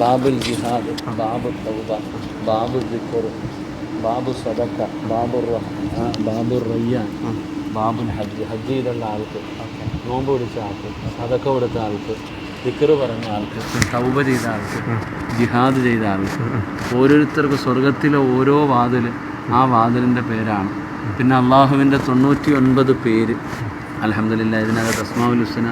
ബാബുൽ ജിഹാദ് ബാബു തൗബ ബാബു ദിക്കുർ ബാബു സദക്ക ബാബു ബാബു റയ്യാൻ ബാബുൽ ഹജ്ജ് ഹജ്ജ് ചെയ്തുള്ള ആൾക്ക് നോമ്പ് പിടിച്ച ആൾക്ക് സദക്ക കൊടുത്ത ആൾക്ക് ദിക്കറ് പറഞ്ഞ ആൾക്ക് തൗബ ചെയ്ത ആൾക്ക് ജിഹാദ് ചെയ്ത ആൾക്ക് ഓരോരുത്തർക്ക് സ്വർഗത്തിലെ ഓരോ വാതിൽ ആ വാതിലിന്റെ പേരാണ്. പിന്നെ അള്ളാഹുവിന്റെ തൊണ്ണൂറ്റി ഒൻപത് പേര്. അലഹമില്ല ഇതിനകത്ത് അസ്മാവുൽ ഹുസന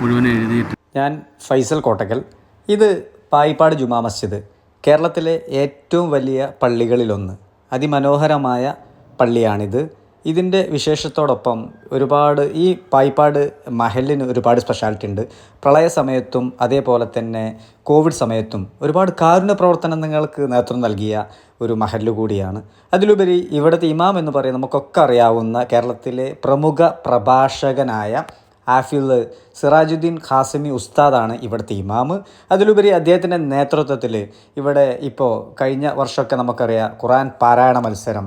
മുഴുവൻ എഴുതിയിട്ട് ഞാൻ ഫൈസൽ കോട്ടക്കൽ. ഇത് പായിപ്പാട് ജുമാ മസ്ജിദ് കേരളത്തിലെ ഏറ്റവും വലിയ പള്ളികളിലൊന്ന്. അതിമനോഹരമായ പള്ളിയാണിത്. ഇതിന്റെ വിശേഷത്തോടൊപ്പം ഒരുപാട് ഈ പായിപ്പാട് മഹലിന് ഒരുപാട് സ്പെഷ്യാലിറ്റി ഉണ്ട്. പ്രളയ സമയത്തും അതേപോലെ തന്നെ കോവിഡ് സമയത്തും ഒരുപാട് കാരുണ്യ പ്രവർത്തനങ്ങൾക്ക് നേതൃത്വം നൽകിയ ഒരു മഹൽ കൂടിയാണ്. അതിലുപരി ഇവിടുത്തെ ഇമാം എന്ന് പറയുന്ന നമുക്കൊക്കെ അറിയാവുന്ന കേരളത്തിലെ പ്രമുഖ പ്രഭാഷകനായ ആഫിൽ സിറാജുദ്ദീൻ ഖാസിമി ഉസ്താദാണ് ഇവിടുത്തെ ഇമാമ് അതിലുപരി അദ്ദേഹത്തിന്റെ നേതൃത്വത്തിൽ ഇവിടെ ഇപ്പോൾ കഴിഞ്ഞ വർഷമൊക്കെ നമുക്കറിയാം ഖുറാൻ പാരായണ മത്സരം.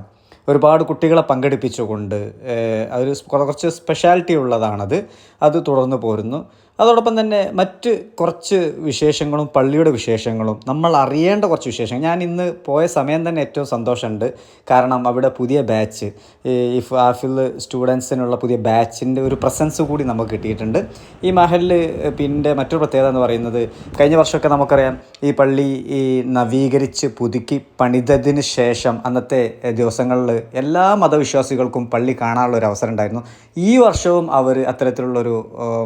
ഒരുപാട് കുട്ടികളെ പങ്കെടുപ്പിച്ചുകൊണ്ട് അതൊരു കുറച്ച് സ്പെഷ്യാലിറ്റി ഉള്ളതാണത്. അത് തുടർന്ന് പോരുന്നു. അതോടൊപ്പം തന്നെ മറ്റ് കുറച്ച് വിശേഷങ്ങളും പള്ളിയുടെ വിശേഷങ്ങളും നമ്മൾ അറിയേണ്ട കുറച്ച് വിശേഷങ്ങൾ. ഞാൻ ഇന്ന് പോയ സമയം തന്നെ ഏറ്റവും സന്തോഷമുണ്ട്. കാരണം അവിടെ പുതിയ ബാച്ച് ഈ ഫാഫിൽ സ്റ്റുഡൻസിനുള്ള പുതിയ ബാച്ചിന്റെ ഒരു പ്രസൻസ് കൂടി നമുക്ക് കിട്ടിയിട്ടുണ്ട്. ഈ മഹലിൽ പിന്നെ മറ്റൊരു പ്രത്യേകത എന്ന് പറയുന്നത് കഴിഞ്ഞ വർഷമൊക്കെ നമുക്കറിയാം ഈ പള്ളി ഈ നവീകരിച്ച് പുതുക്കി പണിതതിന് ശേഷം അന്നത്തെ ദിവസങ്ങളിൽ എല്ലാ മതവിശ്വാസികൾക്കും പള്ളി കാണാനുള്ള ഒരു അവസരം ഉണ്ടായിരുന്നു. ഈ വർഷവും അവർ അത്തരത്തിലുള്ളൊരു ഏഹ്,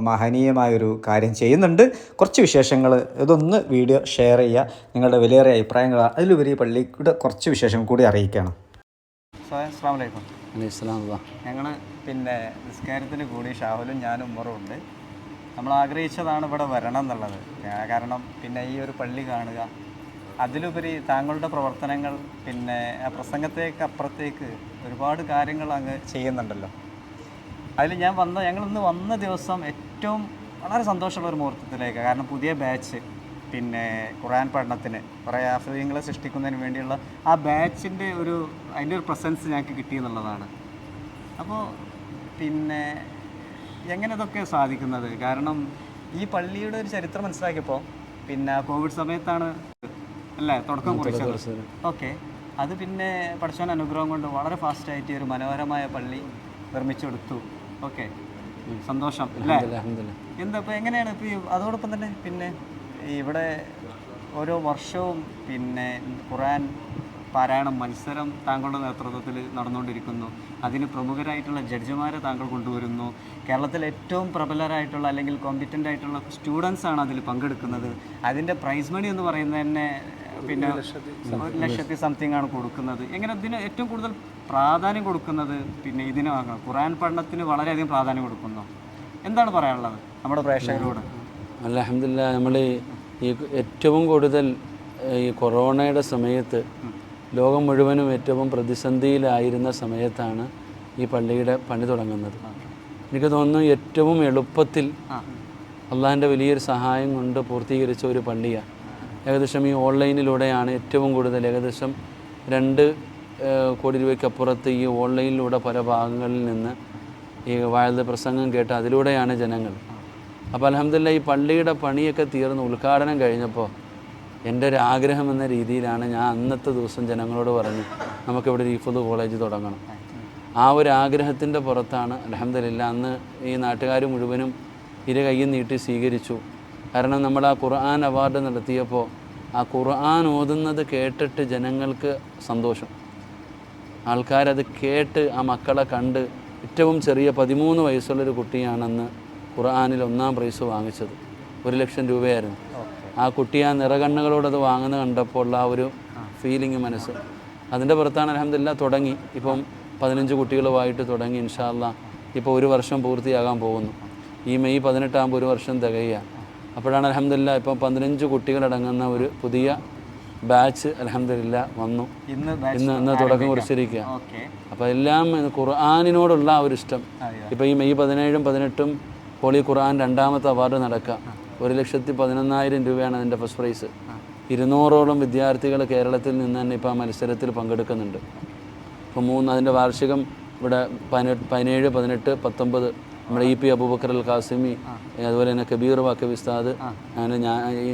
മഹനീയമായൊരു കാര്യം ചെയ്യുന്നുണ്ട്. കുറച്ച് വിശേഷങ്ങൾ ഇതൊന്ന് വീഡിയോ ഷെയർ ചെയ്യുക. നിങ്ങളുടെ വിലയേറിയ അഭിപ്രായങ്ങൾ അതിലുപരി പള്ളിയുടെ കുറച്ച് വിശേഷം കൂടി അറിയിക്കണം. അസ്സാം വലൈക്കും ഞങ്ങൾ പിന്നെ നിസ്കാരത്തിന് കൂടി ഷാഹുലും ഞാനും ഉമ്മറും ഉണ്ട്. നമ്മൾ ആഗ്രഹിച്ചതാണ് ഇവിടെ വരണം എന്നുള്ളത്. കാരണം പിന്നെ ഈ ഒരു പള്ളി കാണുക. അതിലുപരി താങ്കളുടെ പ്രവർത്തനങ്ങൾ പിന്നെ ആ പ്രസംഗത്തേക്ക് അപ്പുറത്തേക്ക് ഒരുപാട് കാര്യങ്ങൾ അങ്ങ് ചെയ്യുന്നുണ്ടല്ലോ. അതിൽ ഞാൻ വന്ന ഞങ്ങളിന്ന് വന്ന ദിവസം ഏറ്റവും വളരെ സന്തോഷമുള്ള ഒരു മുഹൂർത്തത്തിലേക്ക്. കാരണം പുതിയ ബാച്ച് പിന്നെ ഖുറാൻ പഠനത്തിന് കുറേ ആഫ്രിക്കങ്ങളെ സൃഷ്ടിക്കുന്നതിന് വേണ്ടിയുള്ള ആ ബാച്ചിന്റെ ഒരു അതിന്റെ ഒരു പ്രസൻസ് ഞങ്ങൾക്ക് കിട്ടി എന്നുള്ളതാണ്. അപ്പോൾ പിന്നെ എങ്ങനെ ഇതൊക്കെ സാധിക്കുന്നത്? കാരണം ഈ പള്ളിയുടെ ഒരു ചരിത്രം മനസ്സിലാക്കിയപ്പോൾ പിന്നെ കോവിഡ് സമയത്താണ് അല്ലേ തുടക്കം കുറിച്ചത്. ഓക്കെ. അത് പിന്നെ പഠിച്ചവൻ അനുഗ്രഹം കൊണ്ട് വളരെ ഫാസ്റ്റായിട്ട് ഒരു മനോഹരമായ പള്ളി നിർമ്മിച്ചെടുത്തു. ഓക്കെ. സന്തോഷം അല്ലേ? എന്താ ഇപ്പൊ എങ്ങനെയാണ്? ഇപ്പൊ അതോടൊപ്പം തന്നെ പിന്നെ ഇവിടെ ഓരോ വർഷവും പിന്നെ ഖുറാൻ പാരായണം മത്സരം താങ്കളുടെ നേതൃത്വത്തിൽ നടന്നുകൊണ്ടിരിക്കുന്നു. അതിന് പ്രമുഖരായിട്ടുള്ള ജഡ്ജിമാരെ താങ്കൾ കൊണ്ടുവരുന്നു. കേരളത്തിൽ ഏറ്റവും പ്രബലരായിട്ടുള്ള അല്ലെങ്കിൽ കോമ്പിറ്റന്റ് ആയിട്ടുള്ള സ്റ്റുഡൻസ് ആണ് അതിൽ പങ്കെടുക്കുന്നത്. അതിന്റെ പ്രൈസ് മണി എന്ന് പറയുന്നത് തന്നെ പിന്നെ ഒരു ലക്ഷത്തി സംതിങ് ആണ് കൊടുക്കുന്നത്. എങ്ങനെ ഇതിന് ഏറ്റവും കൂടുതൽ പ്രാധാന്യം കൊടുക്കുന്നത് പിന്നെ ഇതിനാണ് ഖുറാൻ പഠനത്തിന് വളരെയധികം പ്രാധാന്യം കൊടുക്കുന്നു. എന്താണ് പറയാനുള്ളത് നമ്മുടെ പ്രേക്ഷകരോട്? അലഹമില്ല നമ്മൾ ഈ ഏറ്റവും കൂടുതൽ ഈ കൊറോണയുടെ സമയത്ത് ലോകം മുഴുവനും ഏറ്റവും പ്രതിസന്ധിയിലായിരുന്ന സമയത്താണ് ഈ പള്ളിയുടെ പണി തുടങ്ങുന്നത്. എനിക്ക് തോന്നുന്നു ഏറ്റവും എളുപ്പത്തിൽ അള്ളാഹിന്റെ വലിയൊരു സഹായം കൊണ്ട് പൂർത്തീകരിച്ച ഒരു പള്ളിയാണ് ഏകദേശം ഈ ഓൺലൈനിലൂടെയാണ് ഏറ്റവും കൂടുതൽ ഏകദേശം രണ്ട് കോടി രൂപയ്ക്കപ്പുറത്ത് ഈ ഓൺലൈനിലൂടെ പല ഭാഗങ്ങളിൽ നിന്ന് ഈ വാഴ പ്രസംഗം കേട്ട് അതിലൂടെയാണ് ജനങ്ങൾ. അപ്പോൾ അലഹമില്ല ഈ പള്ളിയുടെ പണിയൊക്കെ തീർന്ന് ഉദ്ഘാടനം കഴിഞ്ഞപ്പോൾ എന്റെ ഒരു ആഗ്രഹം എന്ന രീതിയിലാണ് ഞാൻ അന്നത്തെ ദിവസം ജനങ്ങളോട് പറഞ്ഞു നമുക്കിവിടെ ഒരു ഇഫുദ് കോളേജ് തുടങ്ങണം. ആ ഒരു ആഗ്രഹത്തിന്റെ പുറത്താണ് അലഹമില്ല അന്ന് ഈ നാട്ടുകാർ മുഴുവനും ഇരു കൈയും നീട്ടി സ്വീകരിച്ചു. കാരണം നമ്മൾ ആ ഖുർആൻ അവാർഡ് നടത്തിയപ്പോൾ ആ ഖുർആൻ ഓതുന്നത് കേട്ടിട്ട് ജനങ്ങൾക്ക് സന്തോഷം. ആൾക്കാരത് കേട്ട് ആ മക്കളെ കണ്ട് ഏറ്റവും ചെറിയ പതിമൂന്ന് വയസ്സുള്ളൊരു കുട്ടിയാണെന്ന് ഖുർആാനിൽ ഒന്നാം പ്രൈസ് വാങ്ങിച്ചത്. ഒരു ലക്ഷം രൂപയായിരുന്നു. ആ കുട്ടി ആ നിറകണ്ണുകളോടത് അത് വാങ്ങുന്നത് കണ്ടപ്പോൾ ഉള്ള ആ ഒരു ഫീലിംഗ് മനസ്സ്. അതിന്റെ പുറത്താണ് അലഹമില്ല തുടങ്ങി. ഇപ്പം പതിനഞ്ച് കുട്ടികളുമായിട്ട് തുടങ്ങി ഇൻഷാല്ല ഇപ്പോൾ ഒരു വർഷം പൂർത്തിയാകാൻ പോകുന്നു. ഈ മെയ് പതിനെട്ടാകുമ്പോൾ ഒരു വർഷം തികയുക അപ്പോഴാണ് അലഹമില്ല ഇപ്പം പതിനഞ്ച് കുട്ടികളടങ്ങുന്ന ഒരു പുതിയ ബാച്ച് അലഹമില്ല വന്നു. ഇന്ന് ഇന്ന് തുടക്കം കുറിച്ചിരിക്കുക അപ്പം അപ്പോൾ എല്ലാം ഖുർആാനിനോടുള്ള ആ ഒരു ഇഷ്ടം. ഇപ്പോൾ ഈ മെയ് പതിനേഴും പതിനെട്ടും ഹോളി ഖുർആൻ രണ്ടാമത്തെ അവാർഡ് നടക്കുക. ഒരു ലക്ഷത്തി പതിനൊന്നായിരം രൂപയാണ് അതിന്റെ ഫസ്റ്റ് പ്രൈസ്. ഇരുന്നൂറോളം വിദ്യാർത്ഥികൾ കേരളത്തിൽ നിന്ന് തന്നെ ഇപ്പോൾ ആ മത്സരത്തിൽ പങ്കെടുക്കുന്നുണ്ട്. ഇപ്പോൾ മൂന്ന് അതിന്റെ വാർഷികം ഇവിടെ പതിനെട്ട് പതിനേഴ് പതിനെട്ട് പത്തൊമ്പത് നമ്മുടെ ഇ പി അബൂബക്കർ അൽ ഖാസിമി അതുപോലെ തന്നെ കബീർ വാക്കബി ഉസ്താദ് ഞാൻ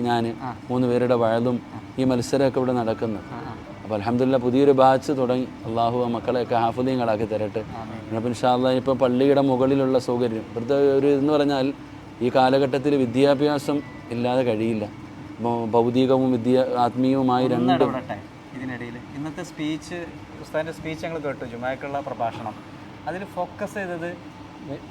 ഞാൻ മൂന്ന് പേരുടെ വയലും ഈ മത്സരമൊക്കെ ഇവിടെ നടക്കുന്നു. അപ്പോൾ അലഹമില്ല പുതിയൊരു ബാച്ച് തുടങ്ങി. അള്ളാഹു ആ മക്കളെയൊക്കെ ഹാഫുദീങ്ങളാക്കി തരട്ടെ. അപ്പം ഇൻഷാല്ല ഇപ്പോൾ പള്ളിയുടെ മുകളിലുള്ള സൗകര്യം. ഇവിടുത്തെ ഒരു ഇതെന്ന് പറഞ്ഞാൽ ഈ കാലഘട്ടത്തിൽ വിദ്യാഭ്യാസം ഇല്ലാതെ കഴിയില്ല. ഭൗതികവും വിദ്യ ആത്മീയവുമായി രണ്ട് ഇതിനിടയിൽ. ഇന്നത്തെ സ്പീച്ച് ഉസ്താദിന്റെ സ്പീച്ച് ഞങ്ങൾ കേട്ടു ജുമാക്കുള്ള പ്രഭാഷണം. അതിൽ ഫോക്കസ് ചെയ്തത്?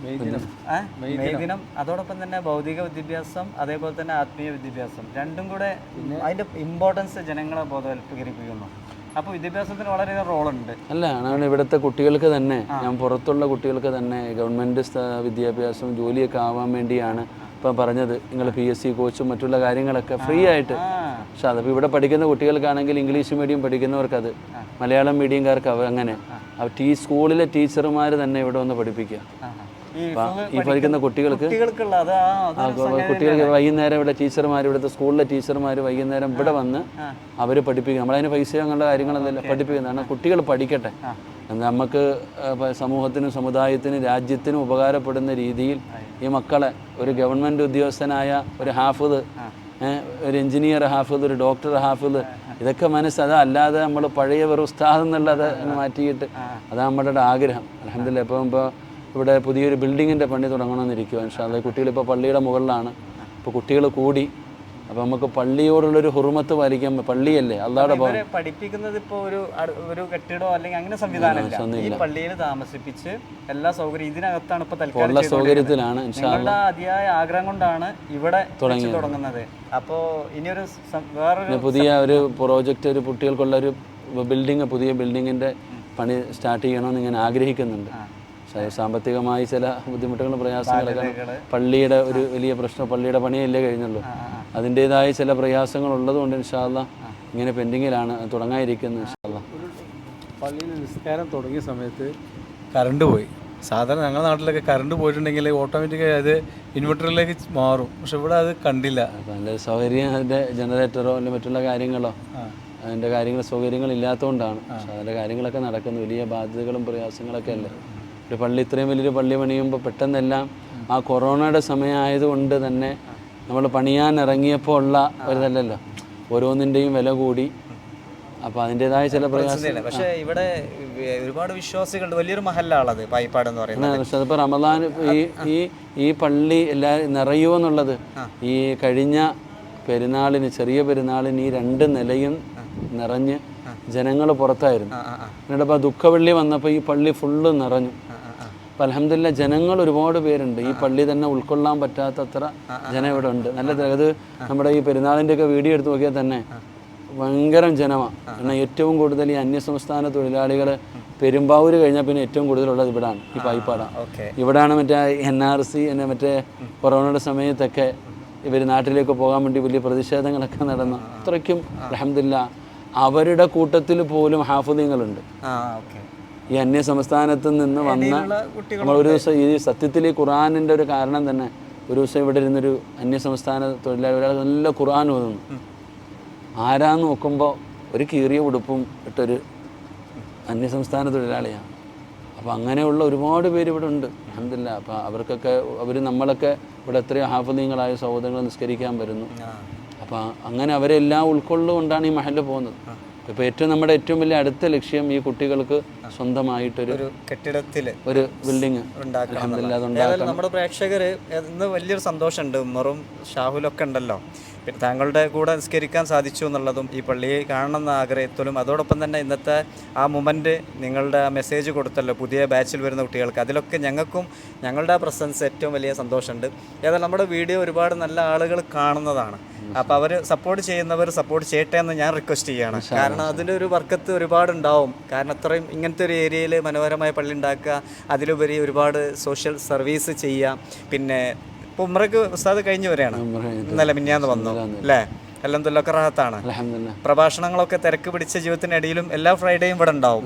മെയ് ദിനം. അതോടൊപ്പം തന്നെ ഭൗതിക വിദ്യാഭ്യാസം അതേപോലെ തന്നെ ആത്മീയ വിദ്യാഭ്യാസം. രണ്ടും കൂടെ അതിന്റെ ഇമ്പോർട്ടൻസ് ജനങ്ങളെ ബോധവൽക്കരിപ്പിക്കുന്നു. അപ്പോൾ വിദ്യാഭ്യാസത്തിന് വളരെയധികം റോളുണ്ട്. അല്ല ആണ് ഇവിടുത്തെ കുട്ടികൾക്ക് തന്നെ. ഞാൻ പുറത്തുള്ള കുട്ടികൾക്ക് തന്നെ ഗവൺമെന്റ് വിദ്യാഭ്യാസം ജോലിയൊക്കെ ആവാൻ വേണ്ടിയാണ് ഇപ്പം പറഞ്ഞത്. നിങ്ങൾ പി എസ് സി കോച്ചും മറ്റുള്ള കാര്യങ്ങളൊക്കെ ഫ്രീ ആയിട്ട് പക്ഷെ അതിപ്പോൾ ഇവിടെ പഠിക്കുന്ന കുട്ടികൾക്കാണെങ്കിൽ ഇംഗ്ലീഷ് മീഡിയം പഠിക്കുന്നവർക്കത് മലയാളം മീഡിയംകാർക്ക് അവ അങ്ങനെ. ടീ സ്കൂളിലെ ടീച്ചർമാർ തന്നെ ഇവിടെ വന്ന് പഠിപ്പിക്കുക. ഈ പഠിക്കുന്ന കുട്ടികൾക്ക് കുട്ടികൾക്ക് വൈകുന്നേരം ഇവിടെ ടീച്ചർമാർ ഇവിടുത്തെ സ്കൂളിലെ ടീച്ചർമാർ വൈകുന്നേരം ഇവിടെ വന്ന് അവർ പഠിപ്പിക്കും. നമ്മളതിന് പൈസ അങ്ങനെയുള്ള കാര്യങ്ങളൊന്നുമില്ല. പഠിപ്പിക്കുന്നതാണ് കുട്ടികൾ പഠിക്കട്ടെ. നമുക്ക് സമൂഹത്തിനും സമുദായത്തിനും രാജ്യത്തിനും ഉപകാരപ്പെടുന്ന രീതിയിൽ ഈ മക്കളെ ഒരു ഗവൺമെന്റ് ഉദ്യോഗസ്ഥനായ ഒരു ഹാഫിദ് ഏ, ഒരു എഞ്ചിനീയർ ഹാഫിൽ ഒരു ഡോക്ടർ ഹാഫിൽ ഇതൊക്കെ മനസ്സ് അതല്ലാതെ നമ്മൾ പഴയ ഒരു ഉസ്താദ് എന്നുള്ളത് മാറ്റിയിട്ട് അതാ നമ്മുടെ ആഗ്രഹം. അലഹമില്ല ഇപ്പം ഇപ്പോൾ ഇവിടെ പുതിയൊരു ബിൽഡിങ്ങിന്റെ പണി തുടങ്ങണമെന്നിരിക്കുക ഇൻഷാല്ല കുട്ടികളിപ്പോൾ പള്ളിയുടെ മുകളിലാണ്. ഇപ്പോൾ കുട്ടികൾ കൂടി അപ്പോൾ നമുക്ക് പള്ളിയോടുള്ളൊരു ഹുറുമത്ത് പാലിക്കാൻ പള്ളിയല്ലേ? അല്ലാതെ പഠിപ്പിക്കുന്നത് ഇപ്പോൾ ഒരു ഒരു കെട്ടിടോ അല്ലെങ്കിൽ അങ്ങനെ സംവിധാനം ഈ പള്ളിയിൽ താമസിപ്പിച്ച് എല്ലാ സൗകര്യം ഇതിനകത്താണ് ഇപ്പൊ തൽക്കാലം സൗകര്യത്തിലാണ് അതിയായ ആഗ്രഹം കൊണ്ടാണ് ഇവിടെ തുടങ്ങുന്നത്. അപ്പോൾ ഇനിയൊരു വേറെ വേറൊരു പുതിയ ഒരു പ്രോജക്റ്റ് ഒരു കുട്ടികൾക്കുള്ള ഒരു ബിൽഡിംഗ് പുതിയ ബിൽഡിങ്ങിന്റെ പണി സ്റ്റാർട്ട് ചെയ്യണമെന്ന് ഇങ്ങനെ ആഗ്രഹിക്കുന്നുണ്ട്. സാമ്പത്തികമായി ചില ബുദ്ധിമുട്ടുകളും പ്രയാസങ്ങളൊക്കെ പള്ളിയുടെ ഒരു വലിയ പ്രശ്നം പള്ളിയുടെ പണിയല്ലേ കഴിഞ്ഞുള്ളൂ. അതിന്റേതായ ചില പ്രയാസങ്ങൾ ഉള്ളതുകൊണ്ട് ഇൻഷാല്ല ഇങ്ങനെ പെൻഡിങ്ങിലാണ് തുടങ്ങാതിരിക്കുന്നത് ഇൻഷാല്ല പള്ളിയിൽ നിസ്കാരം തുടങ്ങിയ സമയത്ത് കറണ്ട് പോയി. സാധാരണ ഞങ്ങളുടെ നാട്ടിലൊക്കെ കറണ്ട് പോയിട്ടുണ്ടെങ്കിൽ ഓട്ടോമാറ്റിക്കായി അത് ഇൻവെർട്ടറിലേക്ക് മാറും. പക്ഷെ ഇവിടെ അത് കണ്ടില്ല. അതിന്റെ സൗകര്യം അതിന്റെ ജനറേറ്ററോ അല്ലെങ്കിൽ മറ്റുള്ള കാര്യങ്ങളോ അതിന്റെ കാര്യങ്ങൾ സൗകര്യങ്ങൾ ഇല്ലാത്തതുകൊണ്ടാണ്. പക്ഷേ അതിന്റെ കാര്യങ്ങളൊക്കെ നടക്കുന്നു. വലിയ ബാധ്യതകളും പ്രയാസങ്ങളൊക്കെ അല്ലേ? ഒരു പള്ളി ഇത്രയും വലിയൊരു പള്ളി പണിയുമ്പോൾ പെട്ടെന്നെല്ലാം ആ കൊറോണയുടെ സമയമായതുകൊണ്ട് തന്നെ നമ്മൾ പണിയാൻ ഇറങ്ങിയപ്പോൾ ഉള്ള ഒരിതല്ലല്ലോ. ഓരോന്നിന്റെയും വില കൂടി. അപ്പൊ അതിന്റെതായ ചില പ്രയാസം പക്ഷെ ഇവിടെ ഒരുപാട് വിശ്വാസികളുണ്ട്. വലിയൊരു മഹലാണത് പായിപ്പാട് എന്ന് പറയുന്നത്. പക്ഷെ റമദാൻ ഈ ഈ ഈ പള്ളി എല്ലാവരും നിറയുമെന്നുള്ളത് ഈ കഴിഞ്ഞ പെരുന്നാളിന് ചെറിയ പെരുന്നാളിന് ഈ രണ്ട് നിലയും നിറഞ്ഞ് ജനങ്ങൾ പുറത്തായിരുന്നു. എന്നിട്ടപ്പോ ദുഃഖവെള്ളി വന്നപ്പോൾ ഈ പള്ളി ഫുള്ള് നിറഞ്ഞു. അപ്പം അലഹമില്ല ജനങ്ങൾ ഒരുപാട് പേരുണ്ട്. ഈ പള്ളി തന്നെ ഉൾക്കൊള്ളാൻ പറ്റാത്തത്ര ജനം ഇവിടെ ഉണ്ട്. നല്ല അത് നമ്മുടെ ഈ പെരുന്നാളിന്റെ ഒക്കെ വീഡിയോ എടുത്ത് നോക്കിയാൽ തന്നെ ഭയങ്കരം ജനമാണ് കാരണം ഏറ്റവും കൂടുതൽ ഈ അന്യസംസ്ഥാന തൊഴിലാളികൾ പെരുമ്പാവൂർ കഴിഞ്ഞാൽ പിന്നെ ഏറ്റവും കൂടുതലുള്ളത് ഇവിടാണ്. ഈ പായിപ്പാടാണ് ഇവിടെയാണ് ഇവിടാണ് മറ്റേ എൻ ആർ സി എന്നെ മറ്റേ കൊറോണയുടെ സമയത്തൊക്കെ ഇവർ നാട്ടിലേക്ക് പോകാൻ വേണ്ടി വലിയ പ്രതിഷേധങ്ങളൊക്കെ നടന്നു. അത്രയ്ക്കും അലഹമില്ല അവരുടെ കൂട്ടത്തിൽ പോലും ഹാഫുദീങ്ങളുണ്ട്. ഈ അന്യ സംസ്ഥാനത്ത് നിന്ന് വന്ന നമ്മൾ ഒരു ദിവസം ഈ സത്യത്തിൽ ഈ ഖുറാനിന്റെ ഒരു കാരണം തന്നെ ഒരു ദിവസം ഇവിടെ ഇരുന്നൊരു അന്യ സംസ്ഥാന തൊഴിലാളി ഒരാൾ നല്ല ഖുറാൻ ഓതുന്നു. ആരാന്ന് നോക്കുമ്പോൾ ഒരു കീറിയ ഉടുപ്പും ഇട്ടൊരു അന്യ സംസ്ഥാന തൊഴിലാളിയാണ്. അപ്പോൾ അങ്ങനെയുള്ള ഒരുപാട് പേര് ഇവിടെ ഉണ്ട്. അഹമ്മദില്ല അപ്പോൾ അവർക്കൊക്കെ അവർ നമ്മളൊക്കെ ഇവിടെ എത്രയോ ഹാഫലീങ്ങളായ സഹോദരങ്ങൾ നിസ്കരിക്കാൻ വരുന്നു. അപ്പോൾ അങ്ങനെ അവരെല്ലാം ഉൾക്കൊള്ളുകൊണ്ടാണ് ഈ മഹൽ പോകുന്നത്. ഇപ്പോൾ ഏറ്റവും നമ്മുടെ ഏറ്റവും വലിയ അടുത്ത ലക്ഷ്യം ഈ കുട്ടികൾക്ക് സ്വന്തമായിട്ടൊരു കെട്ടിടത്തിൽ ഒരു ബിൽഡിംഗ്. നമ്മുടെ പ്രേക്ഷകർ ഇന്ന് വലിയൊരു സന്തോഷമുണ്ട്. ഉമ്മറും ഷാഹുലൊക്കെ ഉണ്ടല്ലോ. പിന്നെ താങ്കളുടെ കൂടെ നിസ്കരിക്കാൻ സാധിച്ചു എന്നുള്ളതും ഈ പള്ളിയെ കാണണമെന്ന ആഗ്രഹത്തിലും അതോടൊപ്പം തന്നെ ഇന്നത്തെ ആ മൊമെന്റ് നിങ്ങളുടെ ആ മെസ്സേജ് കൊടുത്തല്ലോ പുതിയ ബാച്ചിൽ വരുന്ന കുട്ടികൾക്ക്. അതിലൊക്കെ ഞങ്ങൾക്കും ഞങ്ങളുടെ ആ പ്രസൻസ് ഏറ്റവും വലിയ സന്തോഷമുണ്ട്. ഏതായാലും നമ്മുടെ വീഡിയോ ഒരുപാട് നല്ല ആളുകൾ കാണുന്നതാണ്. അപ്പോൾ അവർ സപ്പോർട്ട് ചെയ്യുന്നവർ സപ്പോർട്ട് ചെയ്യട്ടെ എന്ന് ഞാൻ റിക്വസ്റ്റ് ചെയ്യുകയാണ്. കാരണം അതിന്റെ ഒരു വർക്കത്ത് ഒരുപാട് ഉണ്ടാവും. കാരണം അത്രയും ഇങ്ങനത്തെ ഒരു ഏരിയയിൽ മനോഹരമായ പള്ളി ഉണ്ടാക്കുക അതിലുപരി ഒരുപാട് സോഷ്യൽ സർവീസ് ചെയ്യുക പിന്നെ ഇപ്പോൾ ഉമ്രക്ക് ഉസ്താദ് കഴിഞ്ഞു വരികയാണ് ഇന്നലെ മിന്നാന്ന് വന്നു അല്ലേ? എല്ലാം തുല്ലൊക്കെ റാഹത്താണ് പ്രഭാഷണങ്ങളൊക്കെ തിരക്ക് പിടിച്ച ജീവിതത്തിനിടയിലും എല്ലാ ഫ്രൈഡേയും ഇവിടെ ഉണ്ടാവും.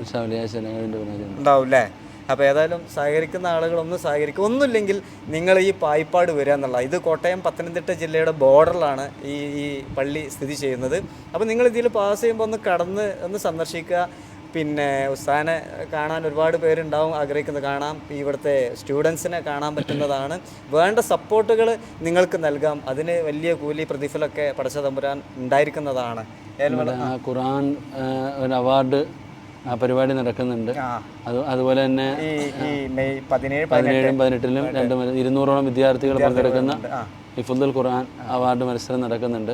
ഉണ്ടാവും. അല്ലേ? അപ്പോൾ ഏതായാലും സഹകരിക്കുന്ന ആളുകൾ ഒന്ന് സഹകരിക്കും. ഒന്നുമില്ലെങ്കിൽ നിങ്ങൾ ഈ പായിപ്പാട് വരിക എന്നുള്ള ഇത് കോട്ടയം പത്തനംതിട്ട ജില്ലയുടെ ബോർഡറിലാണ് ഈ ഈ പള്ളി സ്ഥിതി ചെയ്യുന്നത്. അപ്പോൾ നിങ്ങൾ ഇതിൽ പാസ് ചെയ്യുമ്പോൾ ഒന്ന് കടന്ന് ഒന്ന് സന്ദർശിക്കുക. പിന്നെ ഉസ്താനെ കാണാൻ ഒരുപാട് പേരുണ്ടാവും ആഗ്രഹിക്കുന്നത് കാണാം. ഇവിടുത്തെ സ്റ്റുഡൻസിനെ കാണാൻ പറ്റുന്നതാണ്. വേണ്ട സപ്പോർട്ടുകൾ നിങ്ങൾക്ക് നൽകാം. അതിന് വലിയ കൂലി പ്രതിഫലമൊക്കെ പടച്ച തമ്പുരാൻ ഉണ്ടായിരിക്കുന്നതാണ്. ഖുറാൻ ഒരു അവാർഡ് ആ പരിപാടി നടക്കുന്നുണ്ട്. അത് അതുപോലെ തന്നെ പതിനേഴ് പതിനെട്ടിലും രണ്ട് ഇരുന്നൂറോളം വിദ്യാർത്ഥികൾ പങ്കെടുക്കുന്ന ഹിഫുദുൽ ഖുർആൻ അവാർഡ് മത്സരം നടക്കുന്നുണ്ട്.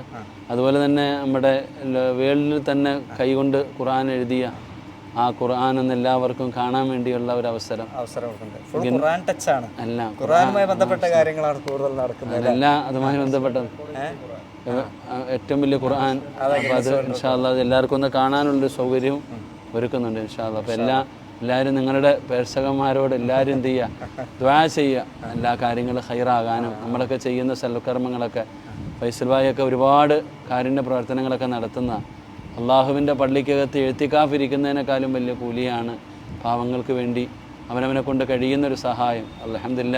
അതുപോലെ തന്നെ നമ്മുടെ വേൾഡിൽ തന്നെ കൈകൊണ്ട് ഖുർആൻ എഴുതിയ ആ ഖുർആൻ എന്ന് എല്ലാവർക്കും കാണാൻ വേണ്ടിയുള്ള ഒരു അവസരം. അവസരം കൊടുക്കുന്നുണ്ട് ഫുൾ ഖുർആൻ ടച്ച് ആണ് അല്ല ഖുർആനുമായി ബന്ധപ്പെട്ട കാര്യങ്ങളാണ് കൂടുതൽ നടക്കുന്നത് എല്ലാം അതുമായി ബന്ധപ്പെട്ടത് ഏറ്റവും വലിയ ഖുർആൻ. അത് ഇൻഷാല്ല അത് എല്ലാവർക്കും ഒന്ന് കാണാനുള്ള സൗകര്യവും ഒരുക്കുന്നുണ്ട് ഇൻഷാല്ല അപ്പോൾ എല്ലാ എല്ലാവരും നിങ്ങളുടെ പ്രേക്ഷകന്മാരോട് എല്ലാവരും എന്ത് ചെയ്യുക ദ്വാ ചെയ്യുക എല്ലാ കാര്യങ്ങളും ഹൈറാകാനും നമ്മളൊക്കെ ചെയ്യുന്ന സൽക്കർമ്മങ്ങളൊക്കെ. ഫൈസൽ ഭായൊക്കെ ഒരുപാട് കാരുണ്യ പ്രവർത്തനങ്ങളൊക്കെ നടത്തുന്ന അള്ളാഹുവിന്റെ പള്ളിക്കകത്ത് എഴുത്തിക്കാഫിരിക്കുന്നതിനേക്കാളും വലിയ കൂലിയാണ് പാവങ്ങൾക്ക് വേണ്ടി അവനവനെ കൊണ്ട് കഴിയുന്നൊരു സഹായം. അലഹമില്ല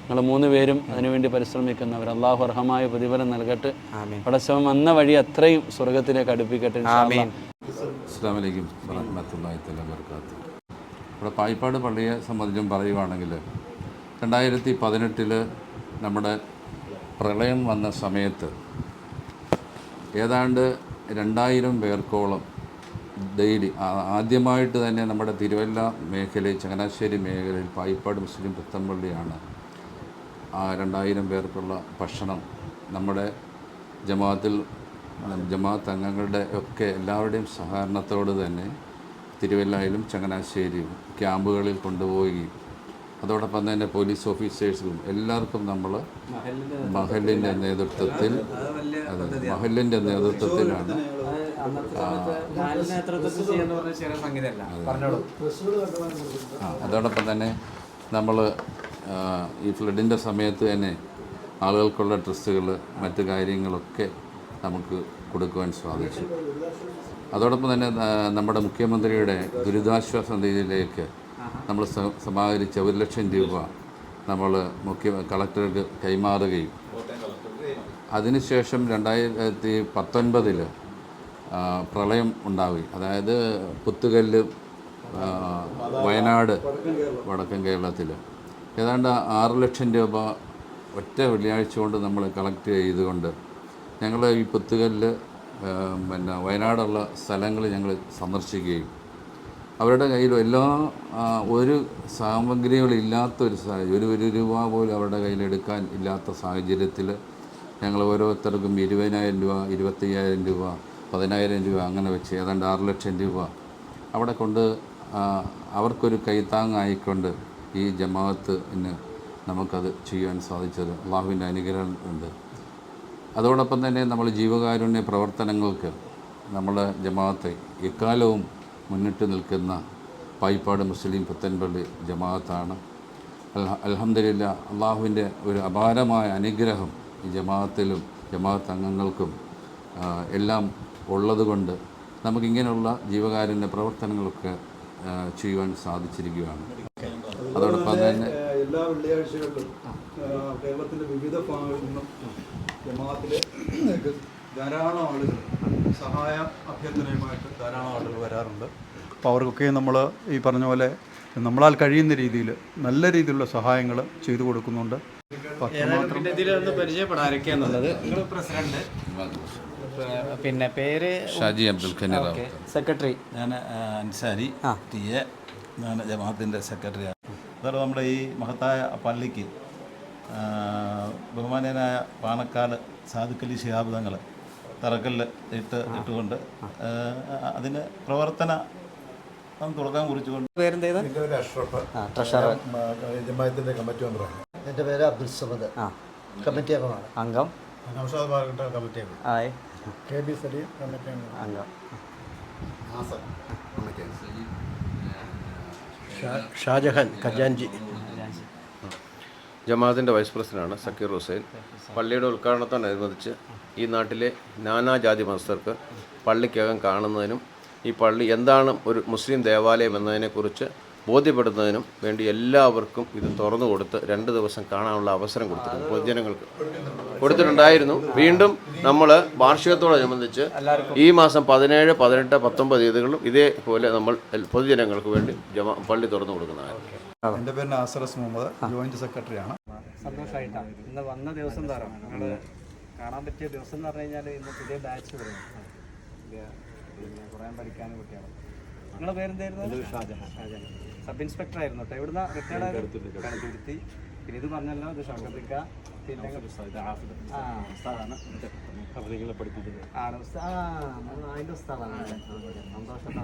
നിങ്ങൾ മൂന്ന് പേരും അതിനുവേണ്ടി പരിശ്രമിക്കുന്നവർ. അള്ളാഹു അർഹമായ പ്രതിഫലം നൽകട്ടെ. പടശ്രമം വന്ന വഴി അത്രയും സ്വർഗത്തിലേക്ക് അടുപ്പിക്കട്ടെ വർക്കാത്തു ഇവിടെ പായിപ്പാട് പള്ളിയെ സംബന്ധിച്ചും പറയുവാണെങ്കിൽ രണ്ടായിരത്തി പതിനെട്ടിൽ നമ്മുടെ പ്രളയം വന്ന സമയത്ത് ഏതാണ്ട് രണ്ടായിരം പേർക്കോളം ഡെയിലി ആദ്യമായിട്ട് തന്നെ നമ്മുടെ തിരുവല്ല മേഖലയിൽ ചങ്ങനാശ്ശേരി മേഖലയിൽ പായിപ്പാട് മുസ്ലിം പുത്തമ്പള്ളിയാണ് ആ രണ്ടായിരം പേർക്കുള്ള ഭക്ഷണം. നമ്മുടെ ജമാഅത്തിൽ ജമാഅത്ത് അംഗങ്ങളുടെ ഒക്കെ എല്ലാവരുടെയും സഹകരണത്തോട് തന്നെ തിരുവല്ലയിലും ചങ്ങനാശ്ശേരിയും ക്യാമ്പുകളിൽ കൊണ്ടുപോവുകയും അതോടൊപ്പം തന്നെ പോലീസ് ഓഫീസേഴ്സും എല്ലാവർക്കും നമ്മൾ മഹലിന്റെ നേതൃത്വത്തിൽ അതെ മഹലിന്റെ നേതൃത്വത്തിലാണ്. ആ. അതോടൊപ്പം തന്നെ നമ്മൾ ഈ ഫ്ലഡിന്റെ സമയത്ത് തന്നെ ആളുകൾക്കുള്ള ഡ്രസ്സുകൾ മറ്റു കാര്യങ്ങളൊക്കെ നമുക്ക് കൊടുക്കുവാൻ സാധിച്ചു അതോടൊപ്പം തന്നെ നമ്മുടെ മുഖ്യമന്ത്രിയുടെ ദുരിതാശ്വാസ നിധിയിലേക്ക് നമ്മൾ സമാഹരിച്ച ഒരു ലക്ഷം രൂപ നമ്മൾ മുഖ്യ കളക്ടർക്ക് കൈമാറുകയും അതിനുശേഷം രണ്ടായിരത്തി പത്തൊൻപതിൽ പ്രളയം ഉണ്ടാവുകയും അതായത് പുത്തുകല്ല് വയനാട് വടക്കൻ കേരളത്തിൽ ഏതാണ്ട് ആറ് ലക്ഷം രൂപ ഒറ്റ വെള്ളിയാഴ്ച കൊണ്ട് നമ്മൾ കളക്ട് ചെയ്തുകൊണ്ട് ഞങ്ങൾ ഈ പുത്തുകല്ല് പിന്നെ വയനാടുള്ള സ്ഥലങ്ങൾ ഞങ്ങൾ സന്ദർശിക്കുകയും അവരുടെ കയ്യിൽ എല്ലാ ഒരു സാമഗ്രികളില്ലാത്ത ഒരു സാഹചര്യം ഒരു ഒരു രൂപ പോലും അവരുടെ കയ്യിൽ എടുക്കാൻ ഇല്ലാത്ത സാഹചര്യത്തിൽ ഞങ്ങൾ ഓരോരുത്തർക്കും ഇരുപതിനായിരം രൂപ ഇരുപത്തയ്യായിരം രൂപ പതിനായിരം രൂപ അങ്ങനെ വെച്ച് ഏതാണ്ട് ആറ് ലക്ഷം രൂപ അവിടെ കൊണ്ട് അവർക്കൊരു കൈത്താങ്ങായിക്കൊണ്ട് ഈ ജമാഅത്തിന് നമുക്കത് ചെയ്യാൻ സാധിച്ചത്. അള്ളാഹുവിന്റെ അനുഗ്രഹം ഉണ്ട്. അതോടൊപ്പം തന്നെ നമ്മൾ ജീവകാരുണ്യ പ്രവർത്തനങ്ങൾക്ക് നമ്മുടെ ജമാഅത്തെ എക്കാലവും മുന്നിട്ട് നിൽക്കുന്ന പായിപ്പാട് മുസ്ലിം പുത്തൻപള്ളി ജമാഅത്താണ്. അല്ല അൽഹംദുലില്ല അള്ളാഹുവിന്റെ ഒരു അപാരമായ അനുഗ്രഹം ഈ ജമാഅത്തിലും ജമാഅത്ത് അംഗങ്ങൾക്കും എല്ലാം ഉള്ളതുകൊണ്ട് നമുക്കിങ്ങനെയുള്ള ജീവകാരുണ്യ പ്രവർത്തനങ്ങളൊക്കെ ചെയ്യുവാൻ സാധിച്ചിരിക്കുകയാണ്. അതോടൊപ്പം തന്നെ എല്ലാ വെള്ളിയാഴ്ചകളിലും കേരളത്തിന്റെ വിവിധ ഭാഗങ്ങളിൽ നിന്നും ജമാഅത്തിലെ ധാരാളം ആളുകൾ സഹായ അഭ്യർത്ഥനയുമായിട്ട് ധാരാളം ആളുകൾ വരാറുണ്ട്. അപ്പോൾ അവർക്കൊക്കെ നമ്മൾ ഈ പറഞ്ഞ പോലെ നമ്മളാൽ കഴിയുന്ന രീതിയിൽ നല്ല രീതിയിലുള്ള സഹായങ്ങൾ ചെയ്തു കൊടുക്കുന്നുണ്ട്. പിന്നെ ഇതിലൊന്ന് പരിചയപ്പെടാരൊക്കെയാന്നുള്ളത് നിങ്ങൾ പ്രസിഡന്റ്. പിന്നെ പേര് ഷാജി അബ്ദുൽ സെക്രട്ടറി. ഞാൻ അൻസാരി ടി എ ഞാൻ ജമാഅത്തിന്റെ സെക്രട്ടറിയാണ്. അതുപോലെ നമ്മുടെ ഈ മഹത്തായ പള്ളിക്ക് ബഹുമാനായ ബഹുമാനീയനായ പാണക്കാട് സാധുക്കലി ശിഹാബ് തങ്ങൾ തറക്കല്ല് ഇട്ട് ഇട്ടുകൊണ്ട് അതിന് പ്രവർത്തന തുടക്കം കുറിച്ചുകൊണ്ട്. പേരെന്തേത് ട്രഷറർ. ജമായത്തിന്റെ കമ്മിറ്റി മെമ്പറാണ്. എന്റെ പേര് അബ്ദുൽ സമദ്. കമ്മിറ്റി അംഗമാണ്. അംഗം. കമ്മിറ്റി അംഗം. ആയി. കെ ബി സലീം കമ്മിറ്റി അംഗം. അംഗം. ഹാസൻ കമ്മിറ്റി അംഗം. ഷാജഹാൻ ഖജാൻജി ജമാഅത്തിന്റെ വൈസ് പ്രസിഡന്റാണ് സക്കീർ ഹുസൈൻ. പള്ളിയുടെ ഉദ്ഘാടനത്തോടനുബന്ധിച്ച് ഈ നാട്ടിലെ നാനാജാതി മതസ്ഥർക്ക് പള്ളിക്കകം കാണുന്നതിനും ഈ പള്ളി എന്താണ് ഒരു മുസ്ലിം ദേവാലയം എന്നതിനെക്കുറിച്ച് ബോധ്യപ്പെടുന്നതിനും വേണ്ടി എല്ലാവർക്കും ഇത് തുറന്നു കൊടുത്ത് രണ്ട് ദിവസം കാണാനുള്ള അവസരം കൊടുത്തിട്ടുണ്ട് പൊതുജനങ്ങൾക്ക് കൊടുത്തിട്ടുണ്ടായിരുന്നു. വീണ്ടും നമ്മൾ വാർഷികത്തോടനുബന്ധിച്ച് ഈ മാസം പതിനേഴ് പതിനെട്ട് പത്തൊമ്പത് തീയതികളിലും ഇതേപോലെ നമ്മൾ പൊതുജനങ്ങൾക്ക് വേണ്ടി ജമാ പള്ളി തുറന്നു കൊടുക്കുന്നതായിരുന്നു എന്റെ പേര് നാസറസ് മുഹമ്മദ് ജോയിന്റ് സെക്രട്ടറിയാണ്. സന്തോഷമായിട്ടാണ് ഇന്ന് വന്ന ദിവസം തരാം കാണാൻ പറ്റിയ ദിവസം എന്ന് പറഞ്ഞു കഴിഞ്ഞാൽ ഇന്ന് പുതിയ ബാച്ച് വരുന്നു പുതിയ പിന്നെ കുറേ പഠിക്കാനും കുട്ടിയാണ് നിങ്ങളെ പേരെന്തായിരുന്നു ഷാജഹാൻ ഷാജഹാൻ സബ് ഇൻസ്പെക്ടർ ആയിരുന്നു കേട്ടോ ഇവിടുന്ന് റിട്ടയർഡ് പിന്നെ ഇത് പറഞ്ഞല്ലോ ഇത് ഷൗക്കത്തിക്ക പിന്നെ ഉസ്താദാണ് ആണ് ആ അതിന്റെ ഉസ്താദാണ് സന്തോഷം